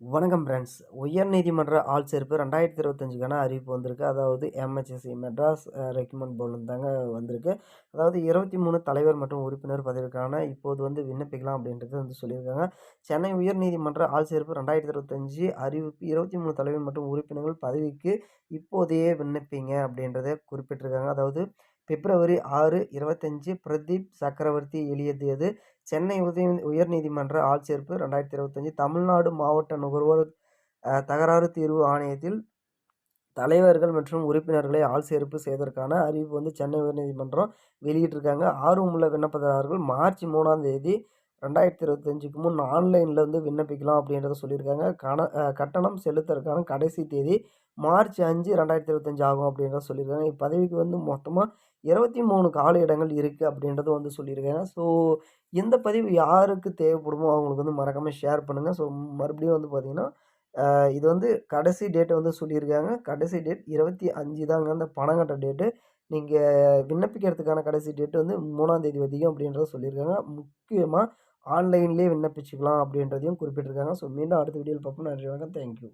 வணக்கம் ஃப்ரெண்ட்ஸ் உயர்நீதிமன்ற ஆள் சேர்ப்பு ரெண்டாயிரத்தி இருபத்தஞ்சுக்கான அறிவிப்பு வந்திருக்கு. அதாவது எம்ஹெச்எஸ்சி மெட்ராஸ் ரெக்கமெண்ட் போர்டு தாங்க வந்திருக்கு. அதாவது இருபத்தி மூணு தலைவர் மற்றும் உறுப்பினர் பதவிக்கான இப்போது வந்து விண்ணப்பிக்கலாம் அப்படின்றது வந்து சொல்லியிருக்காங்க. சென்னை உயர்நீதிமன்ற ஆள் சேர்ப்பு ரெண்டாயிரத்தி இருபத்தஞ்சி அறிவிப்பு இருபத்தி மூணு தலைவர் மற்றும் உறுப்பினர்கள் பதவிக்கு இப்போதையே விண்ணப்பிங்க அப்படின்றத குறிப்பிட்டிருக்காங்க. அதாவது பிப்ரவரி ஆறு இருபத்தஞ்சு பிரதீப் சக்கரவர்த்தி எழுதியது சென்னை உதய உயர்நீதிமன்ற ஆட்சேர்ப்பு ரெண்டாயிரத்தி இருபத்தஞ்சி. தமிழ்நாடு மாவட்ட நுகர்வோர் தகராறு தீர்வு ஆணையத்தில் தலைவர்கள் மற்றும் உறுப்பினர்களை ஆள் சேர்ப்பு செய்வதற்கான அறிவிப்பு வந்து சென்னை உயர்நீதிமன்றம் வெளியிட்டிருக்காங்க. ஆர்வமுள்ள விண்ணப்பதாரர்கள் மார்ச் மூணாம் தேதி ரெண்டாயிரத்தி இருபத்தஞ்சுக்கு முன் ஆன்லைனில் வந்து விண்ணப்பிக்கலாம் அப்படின்றத சொல்லியிருக்காங்க. கண கட்டணம் செலுத்துறதுக்கான கடைசி தேதி மார்ச் அஞ்சு ரெண்டாயிரத்தி இருபத்தஞ்சி ஆகும் அப்படின்றத சொல்லியிருக்காங்க. இப்பதவிக்கு வந்து மொத்தமாக இருபத்தி மூணு கால இடங்கள் இருக்குது அப்படின்றதும் வந்து சொல்லியிருக்காங்க. ஸோ இந்த பதிவு யாருக்கு தேவைப்படுமோ அவங்களுக்கு வந்து மறக்காமல் ஷேர் பண்ணுங்கள் ஸோ மறுபடியும் வந்து பார்த்திங்கன்னா இது வந்து கடைசி டேட்டை வந்து சொல்லியிருக்காங்க. கடைசி டேட் இருபத்தி அஞ்சு தாங்க. அந்த பணம் கட்ட டேட்டு. நீங்கள் விண்ணப்பிக்கிறதுக்கான கடைசி டேட்டு வந்து மூணாந்தேதி வரைக்கும் அப்படின்றத சொல்லியிருக்காங்க. முக்கியமாக ஆன்லைன்லேயே விண்ணப்பிச்சுக்கலாம் அப்படின்றதையும் குறிப்பிட்டிருக்காங்க. ஸோ மீண்டும் அடுத்த வீடியோவில் பார்ப்போம். நன்றி வணக்கம். தேங்க்யூ